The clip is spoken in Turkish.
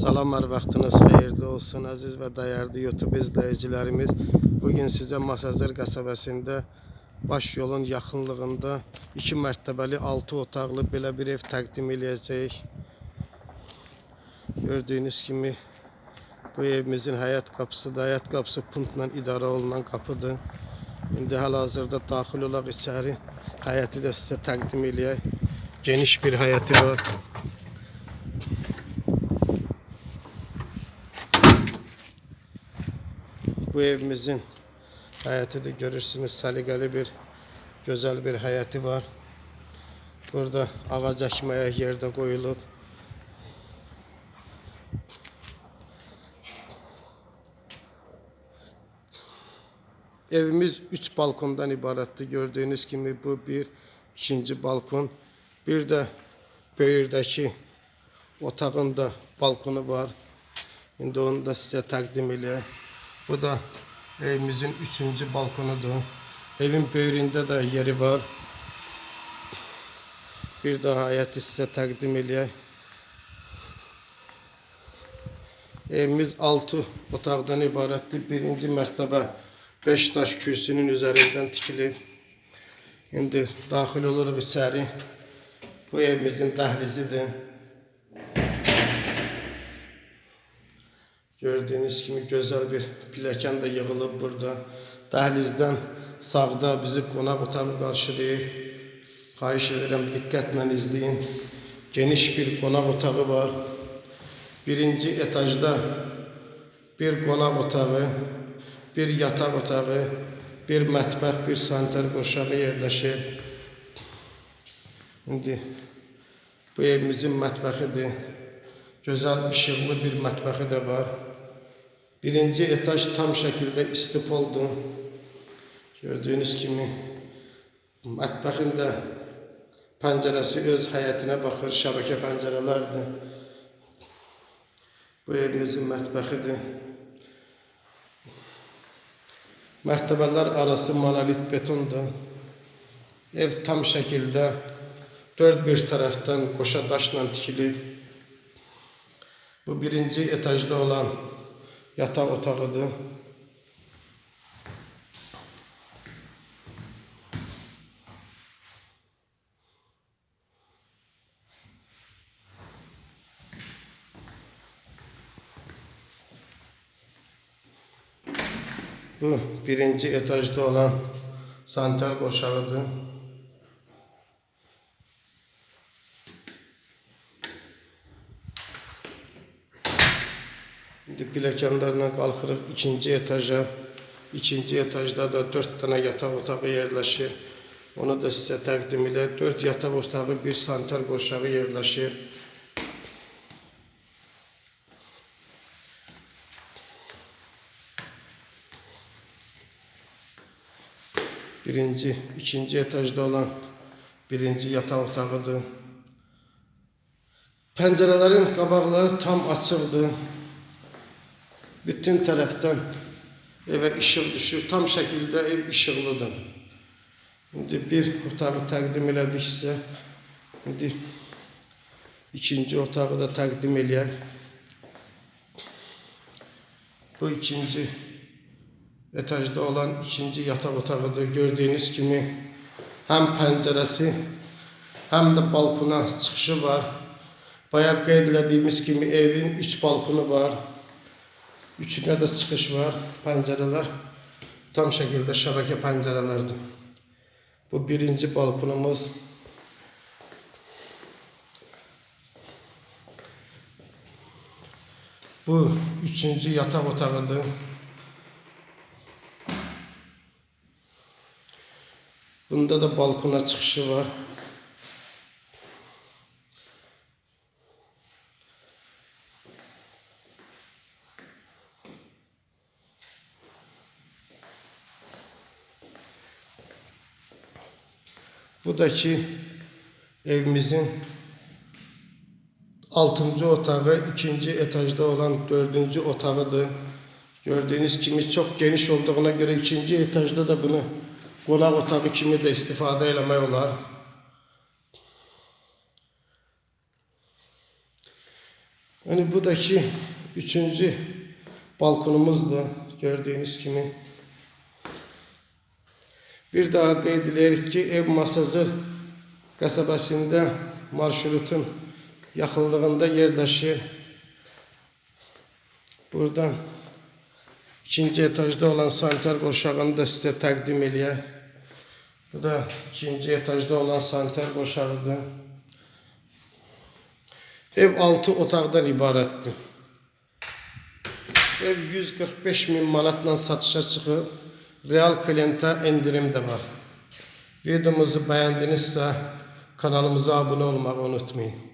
Salamlar vaxtınız xeyirli olsun əziz və dəyərli YouTube izləyicilərimiz. Bugün sizə Masazır qəsəbəsində baş yolun yaxınlığında 2 mərtəbəli 6 otaqlı belə bir ev təqdim eləyəcəyik. Gördüyünüz kimi bu evimizin həyat qapısı da həyat qapısı puntla idarə olunan qapıdır. İndi hal-hazırda daxil olaq içəri. Həyəti də sizə təqdim eləyək. Geniş bir həyəti var. Bu evimizin həyəti də görürsünüz səliqəli bir gözəl bir həyəti var. Burada ağac əkməyə yerdə qoyulub. Evimiz 3 balkondan ibarətdir. Gördüyünüz kimi bu bir, ikinci balkon. Bir də böyürdəki otağın da balkonu var. İndi onu da sizə təqdim eləyək. Bu da evimizin üçüncü balkonudur. Evin böyründə də yeri var. Bir daha həyəti sizə təqdim eləyək. Evimiz 6 otaqdan ibarətdir. Birinci mərtəbə 5 daş kürsünün üzərindən tikilir. İndi daxil oluruq içəri. Bu evimizin dəhlizidir. Gördüğünüz kimi güzel bir pilləkən də yığılıb burada. Dəhlizdən sağda bizi qonaq otağı qarşılayır. Xahiş edirəm diqqətlə izləyin. Geniş bir qonaq otağı var. Birinci etajda bir qonaq otağı, bir yataq otağı, bir mətbəx, bir sanitar qoşağı yerləşir. İndi bu evimizin mətbəxidir. Gözəl işıqlı bir mətbəxi də var. Birinci etaj tam şəkildə istif oldu. Gördüyünüz kimi mətbəxin də pəncərəsi öz həyətinə baxır, şəbəkə pəncərələrdir. Bu evimizin mətbəxidir. Mərtəbələr arası monolit betondur. Ev tam şəkildə dörd bir tərəfdən qoşa daşla tikilib. Bu birinci etajda olan yatak otağıdır. Bu birinci etajda olan sanitar boşağıdır. Şimdi pilləkənlərlə qalxırıq ikinci etaja. İkinci etajda da dört tane yataq otağı yerləşir. Onu da sizə təqdim elə. Dörd yataq otağı, bir sanitar qoşağı yerləşir. Birinci, ikinci etajda olan birinci yataq otağıdır. Pəncərələrin qabaqları tam açıqdır. Bütün tərəfdən evə işıq düşür. Tam şəkildə ev işıqlıdır. İndi bir otağı təqdim elədik sizə. İndi ikinci otağı da təqdim eləyək. Bu ikinci etajda olan ikinci yataq otağıdır. Gördüyünüz kimi həm pəncərəsi, həm də balkona çıxışı var. Bayaq qeyd elədiyimiz kimi evin üç balkonu var. Üçüne de çıkış var. Pencereler tam şekilde şebeke pencerelerdir. Bu birinci balkonumuz. Bu üçüncü yatak otağıdır. Bunda da balkona çıkışı var. Bu da ki evimizin altıncı otağı, ikinci etajda olan dördüncü otağıdır. Gördüğünüz kimi çok geniş olduğuna göre ikinci etajda da bunu qonaq otağı kimi de istifadə eləmək olar. Yani buradaki üçüncü balkonumuzdu gördüğünüz gibi. Bir daha qeyd ki ev Masazır qəsəbəsində marşrutun yaxınlığında yerləşir. Buradan ikinci etajda olan sanitar qoşağını da sizə təqdim eləyək. Bu da ikinci etajda olan sanitar qoşağıdır. Ev 6 otaqdan ibarətdir. Ev 145 min manatla satışa çıxıb. Real klientə endirim də var. Videomuzu bəyəndinizsə kanalımıza abunə olmağı unutmayın.